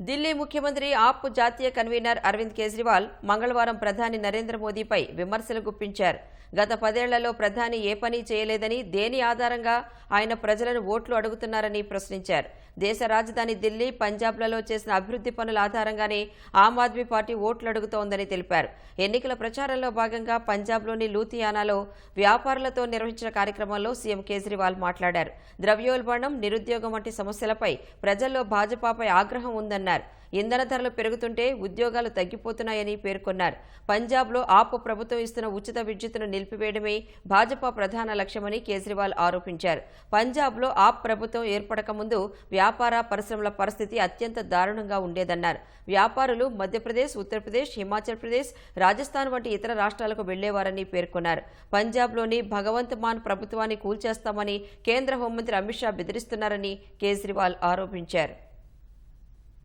ఢిల్లీ ముఖ్యమంత్రి ఆప్ జాతీయ కన్వీనర్ అరవింద్ కేజ్రీవాల్ మంగళవారం ప్రధాని నరేంద్ర మోదీపై విమర్శలు గుప్పించారు. గత పదేళ్ళలో ప్రధాని ఏ పని చేయలేదని దేని ఆధారంగా ఆయన ప్రజలను ఓట్లు అడుగుతున్నారని ప్రశ్నించారు. దేశ రాజధాని ఢిల్లీ పంజాబ్లలో చేసిన అభివృద్ధి పనుల ఆధారంగానే ఆమ్ ఆద్మీ పార్టీ ఓట్లు అడుగుతోందని తెలిపారు. ఎన్నికల ప్రచారంలో భాగంగా పంజాబ్లోని లూథియానాలో వ్యాపారులతో నిర్వహించిన కార్యక్రమంలో సీఎం కేజ్రీవాల్ మాట్లాడారు. ద్రవ్యోల్బణం నిరుద్యోగం వంటి సమస్యలపై ప్రజల్లో భాజపాపై ఆగ్రహం ఉందన్నారు. ఇంధన ధరలు పెరుగుతుంటే ఉద్యోగాలు తగ్గిపోతున్నాయని పేర్కొన్నారు. పంజాబ్లో ఆప్ ప్రభుత్వం ఇస్తున్న ఉచిత విద్యుత్తును నిలిపివేయడమే భాజపా ప్రధాన లక్ష్యమని కేజ్రీవాల్ ఆరోపించారు. పంజాబ్లో ఆప్ ప్రభుత్వం ఏర్పడక ముందు వ్యాపార పరిశ్రమల పరిస్థితి అత్యంత దారుణంగా ఉండేదన్నారు. వ్యాపారులు మధ్యప్రదేశ్ ఉత్తరప్రదేశ్ హిమాచల్ ప్రదేశ్ రాజస్థాన్ వంటి ఇతర రాష్ట్రాలకు వెళ్ళేవారని పేర్కొన్నారు. పంజాబ్లోని భగవంత్ మాన్ ప్రభుత్వాన్ని కూల్చేస్తామని కేంద్ర హోంమంత్రి అమిత్ షా బెదిరిస్తున్నారని కేజ్రీవాల్ ఆరోపించారు.